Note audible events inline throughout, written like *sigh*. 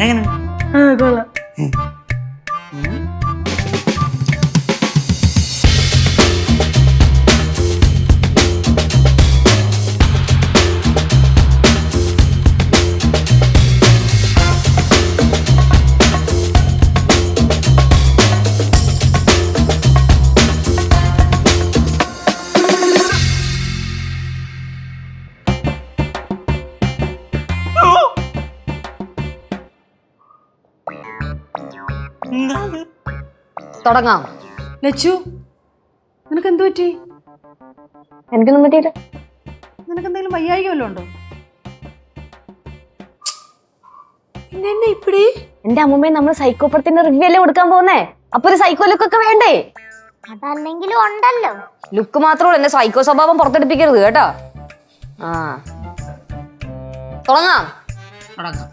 എങ്ങനെ? കൊള്ളാം. തുടങ്ങാം. ലച്ചു നിനക്ക് എന്ത് പറ്റി? എനിക്കൊന്നും പറ്റിയില്ല. നിനക്ക് എന്തെങ്കിലും വയ്യായിക വല്ലതും ഉണ്ടോ? പിന്നെ ഇപ്പടി? എന്റെ അമ്മമ്മയെ നമ്മൾ സൈക്കോ പടത്തിന്റെ റിവ്യൂ അല്ലേ കൊടുക്കാൻ പോകുന്നേ? അപ്പൊ ഒരു സൈക്കോ ലുക്ക് ഒക്കെ വേണ്ടേ? അതല്ലെങ്കിലും ഉണ്ടല്ലോ. ലുക്ക് മാത്രമല്ല എന്റെ സൈക്കോ സ്വഭാവം പുറത്തെടുപ്പിക്കരുത് കേട്ടോ. ആ. തുടങ്ങാം. തുടങ്ങാം.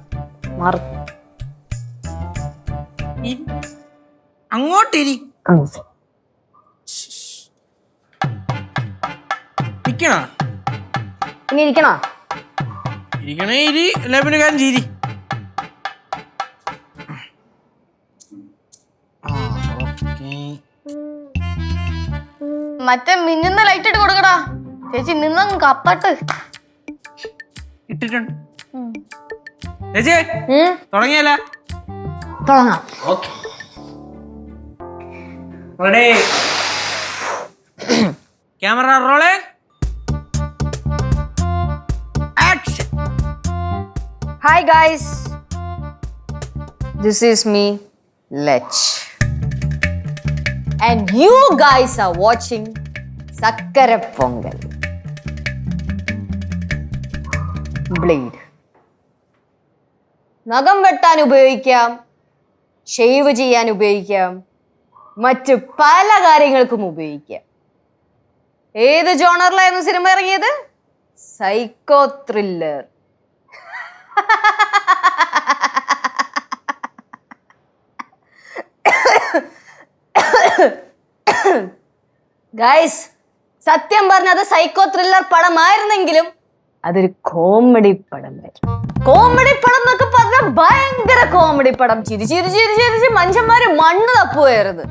മാറ്. അങ്ങോട്ടിരി. ഇനി ഇരിക്കണോ? ഇരിക്കണേ? ഇരി അല്ലെ പിന്നെ കാര്യം. മറ്റേ മിന്നുന്ന ലൈറ്റ് ഇട്ട് കൊടുക്കടാ. ചേച്ചി നിന്നങ്ങ് കപ്പട്ട്. ഇട്ടിട്ടുണ്ട്. ചേച്ചി തുടങ്ങിയല്ല? തുടങ്ങാം okay ready camera roll action hi guys this is me Lech and you guys are watching sakkara pongal blade നഖം വെട്ടാൻ ഉപയോഗിക്കാം ഷേവ് ചെയ്യാൻ ഉപയോഗിക്കാം. മറ്റ് പല കാര്യങ്ങൾക്കും ഉപയോഗിക്കാം. ഏത് ജോണറിലായിരുന്നു സിനിമ ഇറങ്ങിയത്? Psycho thriller. ഗൈസ് സത്യം പറഞ്ഞത് സൈക്കോ ത്രില്ലർ പടമായിരുന്നെങ്കിലും അതൊരു കോമഡി പടം കോമഡി പടം എന്നൊക്കെ പറഞ്ഞാൽ ഭയങ്കര കോമഡി പടം. ചിരി ചിരി ചിരി ചിരിച്ച് മനുഷ്യന്മാര് മണ്ണ് തപ്പുമായിരുന്നു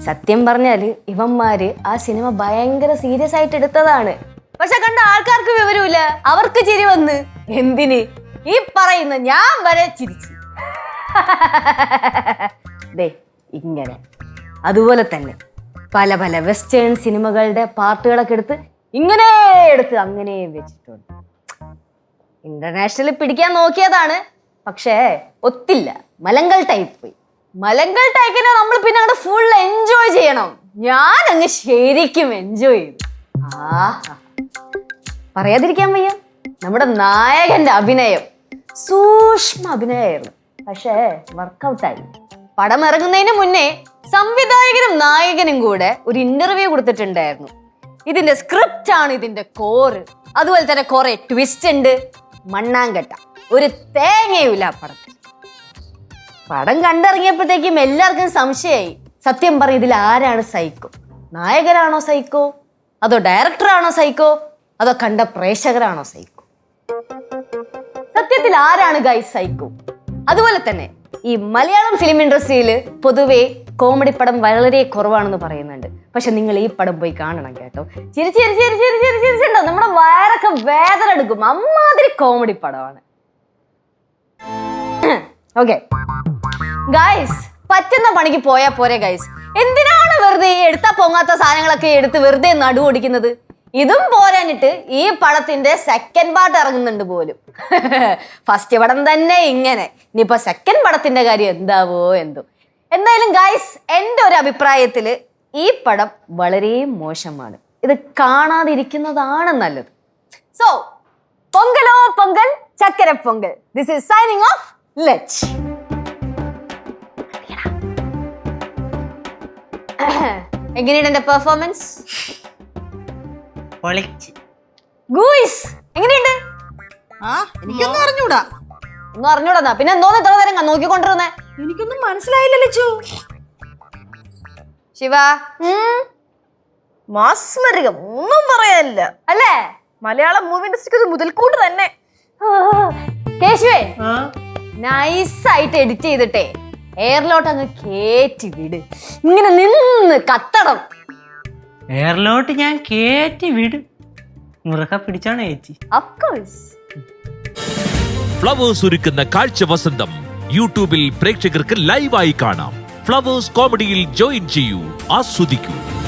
സത്യം പറഞ്ഞാൽ ഇവന്മാര് ആ സിനിമ ഭയങ്കര സീരിയസ് ആയിട്ട് എടുത്തതാണ്. പക്ഷെ കണ്ട ആൾക്കാർക്ക് വിവരമില്ല അവർക്ക് ചിരി വന്ന് എന്തിന്? ഈ പറയുന്ന ഞാൻ വരെ ചിരിച്ചു. *laughs* ദേ ഇങ്ങനെ. അതുപോലെ തന്നെ പല പല വെസ്റ്റേൺ സിനിമകളുടെ പാർട്ടുകളൊക്കെ എടുത്ത് ഇങ്ങനെ എടുത്ത് അങ്ങനെ വെച്ചിട്ടുണ്ട്. ഇന്റർനാഷണലിൽ പിടിക്കാൻ നോക്കിയതാണ്. പക്ഷേ ഒത്തില്ല. മലങ്കൽ ടൈപ്പ് പോയി. മലങ്കൽ ടൈപ്പിനെ നമ്മൾ പിന്നെ അങ്ങോട്ട് ഫുൾ എൻജോയ് ചെയ്യണം. ഞാൻ അങ്ങ് ശരിക്കും എൻജോയ് ആഹാ. പറയാതിരിക്കാൻ വയ്യ. നമ്മുടെ നായകന്റെ അഭിനയം സൂക്ഷ്മ അഭിനയമായിരുന്നു. പക്ഷേ വർക്കൗട്ടായി പടം ഇറങ്ങുന്നതിന് മുന്നേ സംവിധായകനും നായകനും കൂടെ ഒരു ഇന്റർവ്യൂ കൊടുത്തിട്ടുണ്ടായിരുന്നു. ഇതിന്റെ സ്ക്രിപ്റ്റ് ആണ് ഇതിന്റെ കോറ് അതുപോലെ തന്നെ കുറെ ട്വിസ്റ്റ് ഉണ്ട്. മണ്ണാങ്കട്ട. ഒരു തേങ്ങയുമില്ല പടം. പടം കണ്ടിറങ്ങിയപ്പോഴത്തേക്കും എല്ലാവർക്കും സംശയമായി. സത്യം പറയും ഇതിൽ ആരാണ് സൈക്കോ? നായകനാണോ സൈക്കോ? അതോ ഡയറക്ടറാണോ സൈക്കോ? അതോ കണ്ട പ്രേക്ഷകരാണോ സൈക്കോ? സത്യത്തിൽ ആരാണ് ഗൈസ് സൈക്കോ? അതുപോലെ തന്നെ ഈ മലയാളം ഫിലിം ഇൻഡസ്ട്രിയിൽ പൊതുവേ കോമഡി പടം വളരെ കുറവാണെന്ന് പറയുന്നുണ്ട്. പക്ഷെ നിങ്ങൾ ഈ പടം പോയി കാണണം കേട്ടോ. ചിരി ചിരി ചിരി ചിരി ചിരി ചിരിച്ചിട്ടുണ്ടോ നമ്മുടെ വയറൊക്കെ വേദന എടുക്കും. അമ്മാതിരി കോമഡി പടമാണ്. *clears throat* ഓക്കെ ഗൈസ് പറ്റുന്ന പണിക്ക് പോയാ പോരെ ഗൈസ് എന്തിനാണ് വെറുതെ ഈ എടുത്താ പൊങ്ങാത്ത സാധനങ്ങളൊക്കെ എടുത്ത് വെറുതെ നടു ഓടിക്കുന്നത് ഇതും പോരാനിട്ട് ഈ പടത്തിന്റെ സെക്കൻഡ് പാർട്ട് ഇറങ്ങുന്നുണ്ട് പോലും. *laughs* ഫസ്റ്റ് പടം തന്നെ ഇങ്ങനെ. ഇനിയിപ്പോ സെക്കൻഡ് പടത്തിന്റെ കാര്യം എന്താവോ എന്തോ. എന്തായാലും ഗൈസ് എന്റെ ഒരു അഭിപ്രായത്തിൽ ഈ പടം വളരെ മോശമാണ്. ഇത് കാണാതിരിക്കുന്നതാണ് നല്ലത്. സോ പൊങ്കലോ പൊങ്കൽ ചക്കര pongal. This is signing off Lech എങ്ങനെയാണ് എന്റെ പെർഫോമൻസ് പൊളിച്ച്. ഗൂയിസ് എങ്ങനെയുണ്ട്? ആ എനിക്കൊന്നും അറിഞ്ഞൂടാ. ഒന്നും അറിഞ്ഞൂടാ പിന്നെ എന്തോന്ന് ഇത്ര നേരം നോക്കിക്കൊണ്ടിരുന്നേ? എനിക്കൊന്നും മനസ്സിലായില്ല ലച്ചു. ശിവ മാസ്മരികം ഒന്നും പറയാനില്ല. അല്ലേ? മലയാളം മൂവി ഇൻഡസ്ട്രിക്ക് ഒരു മുതൽക്കൂട്ട് തന്നെ. ആ, കേശുവേ നൈസായിട്ട് എഡിറ്റ് ചെയ്തിട്ടേ എയറിലോട്ട് അങ്ങ് കേറ്റി വിട്. ഇങ്ങനെ നിന്ന് കത്തണം. എയറിലോട്ട് ഞാൻ കേറ്റി വിടും. മുറുക പിടിച്ചാണ് ചേച്ചി. ഫ്ലവേഴ്സ് ഒരുക്കുന്ന കാഴ്ച വസന്തം യൂട്യൂബിൽ പ്രേക്ഷകർക്ക് ലൈവായി കാണാം. ഫ്ലവേഴ്സ് കോമഡിയിൽ ജോയിൻ ചെയ്യൂ ആസ്വദിക്കൂ.